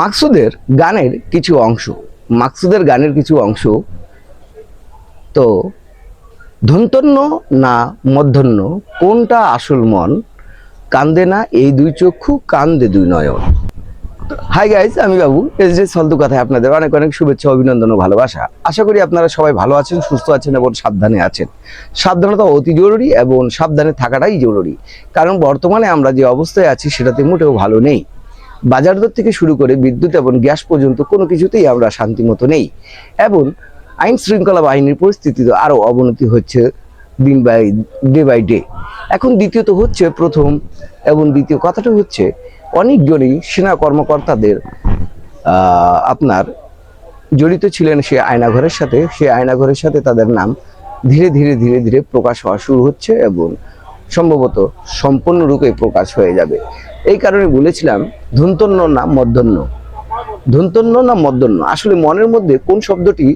মাকসুদের গানের কিছু অংশ, মাকসুদের গানের কিছু অংশ তো ধন্তন্য না মধ্যন্য কোনটা আসল মন? কান্দে না এই দুই চক্ষু, কান্দে দুই নয়ন। হাই গাইজ আমি বাবু, এস ডে সলতু কথায় আপনাদের অনেক অনেক শুভেচ্ছা, অভিনন্দন ও ভালোবাসা। আশা করি আপনারা সবাই ভালো আছেন, সুস্থ আছেন এবং সাবধানে আছেন। সাবধানতা অতি জরুরি এবং সাবধানে থাকাটাই জরুরি। কারণ বর্তমানে আমরা যে অবস্থায় আছি, সেটাতে মোটেও ভালো নেই। বাজার দর থেকে শুরু করে বিদ্যুৎ এবং গ্যাস পর্যন্ত কোনো কিছুতেই আমরা শান্তিমতো নেই। এবং আইন শৃঙ্খলা বাহিনীর পরিস্থিতি তো আরও অবনতি হচ্ছে দিন বাই, ডে বাই ডে। এখন দ্বিতীয়ত হচ্ছে প্রথম এবং দ্বিতীয় কথাটা হচ্ছে অনেকজনই সেনা কর্মকর্তাদের আপনার জড়িত ছিলেন সে আয়নাঘরের সাথে। সে আয়নাঘরের সাথে তাদের নাম ধীরে ধীরে ধীরে ধীরে প্রকাশ হওয়া শুরু হচ্ছে এবং সম্ভবত সম্পূর্ণরূপে প্রকাশ হয়ে যাবে। এই কারণে বলেছিলাম, ধুন্তন্য না মধ্যন্য ধুন্তন্য না মধ্যন্য আসলে মনের মধ্যে কোন শব্দটি,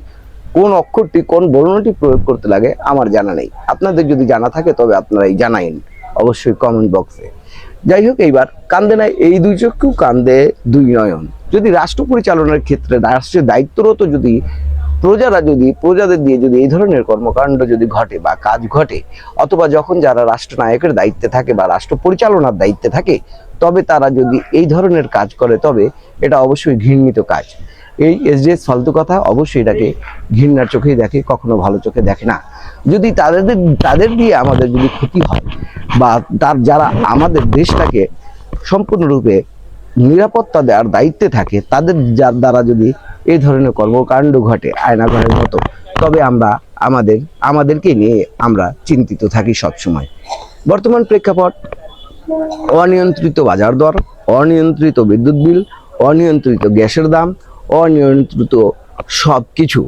কোন অক্ষরটি, কোন বর্ণটি প্রয়োগ করতে লাগে আমার জানা নেই। আপনাদের যদি জানা থাকে, তবে আপনারাই জানাইন অবশ্যই কমেন্ট বক্সে যাই হোক, এইবার কান্দে না এই দুই চক্ষু কান্দে দুই নয়ন। যদি রাষ্ট্র পরিচালনার ক্ষেত্রে, রাষ্ট্রের দায়িত্বরত যদি প্রজারা যদি, প্রজাদের দিয়ে যদি এই ধরনের কর্মকাণ্ড যদি ঘটে বা কাজ ঘটে, অথবা যখন যারা রাষ্ট্রনায়কের দায়িত্বে থাকে বা রাষ্ট্র পরিচালনার দায়িত্বে থাকে, তবে তারা যদি এই ধরনের কাজ করে, তবে এটা অবশ্যই ঘৃণিত কাজ। এই এসডিএস ফালতু কথা অবশ্যই এটাকে ঘৃণার চোখেই দেখে, কখনো ভালো চোখে দেখে না। যদি তাদের তাদের দিয়ে আমাদের যদি ক্ষতি হয়, বা তার যারা আমাদের দেশটাকে সম্পূর্ণরূপে নিরাপত্তা দেওয়ার দায়িত্বে থাকে, তাদের যার দ্বারা যদি এই ধরনের কর্মকাণ্ড ঘটে আয়নাঘরের মতো। তবে আমরা আমাদের, আমাদেরকে নিয়ে আমরা চিন্তিত থাকি সবসময়। বর্তমান প্রেক্ষাপট, অনিয়ন্ত্রিত বাজার দর, অনিয়ন্ত্রিত বিদ্যুৎ বিল, অনিয়ন্ত্রিত গ্যাসের দাম, অনিয়ন্ত্রিত সব কিছু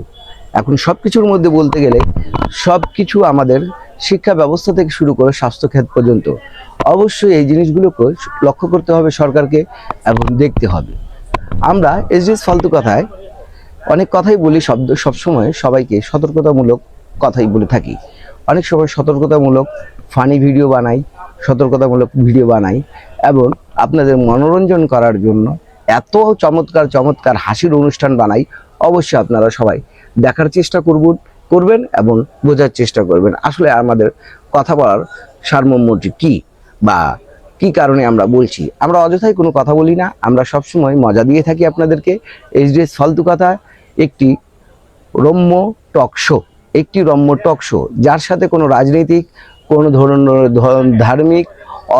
এখন সব কিছুর মধ্যে বলতে গেলে সব কিছু আমাদের শিক্ষা ব্যবস্থা থেকে শুরু করে স্বাস্থ্যক্ষেত্র পর্যন্ত। অবশ্যই এই জিনিসগুলোকে লক্ষ্য করতে হবে সরকারকে এবং দেখতে হবে। আমরা এসডিএস ফালতু কথায় অনেক কথাই বলি শব্দ, সবসময় সবাইকে সতর্কতামূলক কথাই বলে থাকি। অনেক সময় সতর্কতামূলক ফানি ভিডিও বানাই, সতর্কতামূলক ভিডিও বানাই এবং আপনাদের মনোরঞ্জন করার জন্য এত চমৎকার চমৎকার হাসির অনুষ্ঠান বানাই, অবশ্যই আপনারা সবাই দেখার চেষ্টা করবেন করবেন এবং বোঝার চেষ্টা করবেন। আসলে আমাদের কথা বলার সারমর্মটি কি বা কি কারণে আমরা বলছি? আমরা অযথাই কোনো কথা বলি না, আমরা সবসময় মজা দিয়ে থাকি আপনাদেরকে। এইচডিএস ফালতু কথা একটি রম্য টক শো একটি রম্য টক শো যার সাথে কোনো রাজনৈতিক, কোনো ধরনের ধার্মিক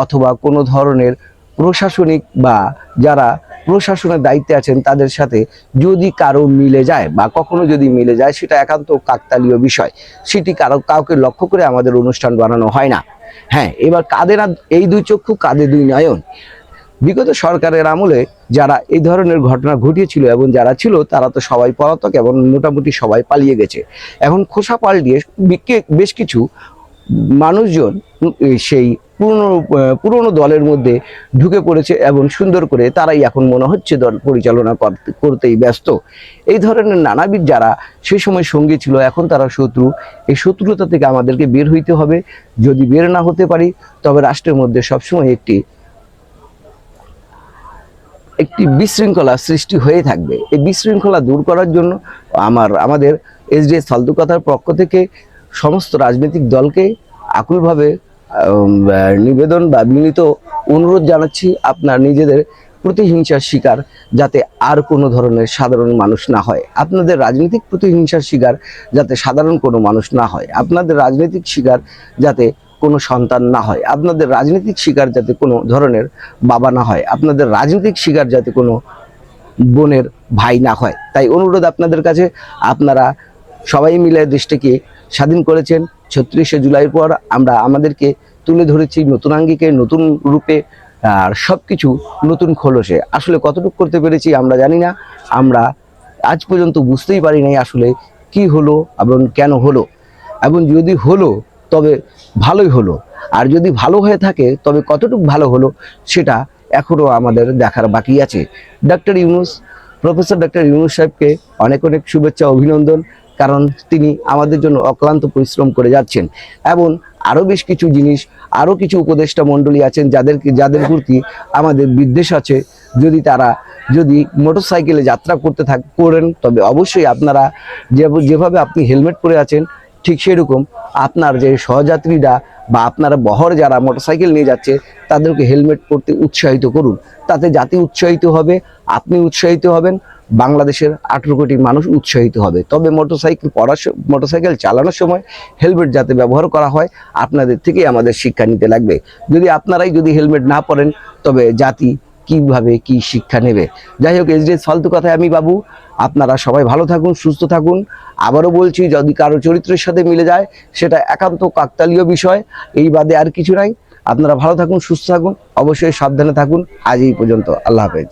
অথবা কোনো ধরনের প্রশাসনিক বা যারা প্রশাসনের দায়িত্বে আছেন তাদের সাথে যদি কারও মিলে যায় বা কখনো যদি মিলে যায়, সেটা একান্ত কাকতালীয় বিষয়। সেটি কারও, কাউকে লক্ষ্য করে আমাদের অনুষ্ঠান বানানো হয় না। হ্যাঁ এবার কাঁদে না এই দুই চক্ষু কাঁদে দুই নয়ন? বিগত সরকারের আমলে যারা এই ধরনের ঘটনা ঘটিয়েছিল এবং যারা ছিল, তারা তো সবাই পলাতক এবং মোটামুটি সবাই পালিয়ে গেছে। এখন খোসা পাল্টিয়ে বেশ কিছু মানুষজন সেই পুরনো পুরনো দলের মধ্যে ঢুকে পড়েছে এবং সুন্দর করে তারাই এখন মনে হচ্ছে দল পরিচালনা করতে- করতেই ব্যস্ত। এই ধরনের নানাবিধ যারা সেই সময় সঙ্গী ছিল, এখন তারা শত্রু। এই শত্রুতা থেকে আমাদেরকে বের হইতে হবে। যদি বের না হতে পারি, তবে রাষ্ট্রের মধ্যে সবসময় একটি একটি বিশৃঙ্খলা সৃষ্টি হয়ে থাকবে। এই বিশৃঙ্খলা দূর করার জন্য আমার, আমাদের এসডিএস ফালতু কথার পক্ষ থেকে সমস্ত রাজনৈতিক দলকে আকুলভাবে নিবেদন বা বিনীত অনুরোধ জানাচ্ছি আপনার নিজেদের প্রতিহিংসার শিকার যাতে আর কোনো ধরনের সাধারণ মানুষ না হয়। আপনাদের রাজনৈতিক প্রতিহিংসার শিকার যাতে সাধারণ কোনো মানুষ না হয়। আপনাদের রাজনৈতিক শিকার যাতে কোনো সন্তান না হয়। আপনাদের রাজনৈতিক শিকার যাতে কোনো ধরনের বাবা না হয়, আপনাদের রাজনৈতিক শিকার যাতে কোনো বোনের ভাই না হয়। তাই অনুরোধ আপনাদের কাছে, আপনারা সবাই মিলে দেশটাকে স্বাধীন করেছেন। ছত্রিশে জুলাইয়ের পর আমরা আমাদেরকে তুলে ধরেছি নতুন আঙ্গিকে, নতুন রূপে, আর সব কিছু নতুন খোলসে। আসলে কতটুকু করতে পেরেছি আমরা জানি না। আমরা আজ পর্যন্ত বুঝতেই পারি নাই আসলে কি হলো এবং কেন হলো। এবং যদি হলো তবে ভালোই হলো। আর যদি ভালো হয়ে থাকে, তবে কতটুকু ভালো হলো, সেটা এখনও আমাদের দেখার বাকি আছে। Doctor Yunus, professor doctor Yunus সাহেবকে অনেক অনেক শুভেচ্ছা, অভিনন্দন, কারণ তিনি আমাদের জন্য অক্লান্ত পরিশ্রম করে যাচ্ছেন। এবং আরও বেশ কিছু জিনিস, আরও কিছু উপদেষ্টা মণ্ডলী আছেন যাদেরকে, যাদের প্রতি আমাদের বিদ্বেষ আছে। যদি তারা যদি মোটরসাইকেলে যাত্রা করতে থাক, করেন, তবে অবশ্যই আপনারা যেভাবে আপনি হেলমেট পরে আছেন ঠিক সেরকম আপনার যে সহযাত্রীরা বা আপনারা বহর যারা মোটরসাইকেল নিয়ে যাচ্ছে, তাদেরকে হেলমেট পরতে উৎসাহিত করুন। তাতে জাতি উৎসাহিত হবে, আপনি উৎসাহিত হবেন, বাংলাদেশের আঠেরো কোটি মানুষ উৎসাহিত হবে। তবে মোটরসাইকেল পড়ার মোটরসাইকেল চালানোর সময় হেলমেট যাতে ব্যবহার করা হয়, আপনাদের থেকেই আমাদের শিক্ষা নিতে লাগবে। যদি আপনারাই যদি হেলমেট না পরেন, তবে জাতি কীভাবে কি শিক্ষা নেবে? যাই হোক, এস এসডিএস ফালতু কথায় আমি বাবু আপনারা সবাই ভালো থাকুন, সুস্থ থাকুন। আবারও বলছি, যদি কারও চরিত্রের সাথে মিলে যায়, সেটা একান্ত কাকতালীয় বিষয়, এই বাদে আর কিছু নাই। আপনারা ভালো থাকুন, সুস্থ থাকুন, অবশ্যই সাবধানে থাকুন। আজ এই পর্যন্ত, আল্লাহ হাফেজ।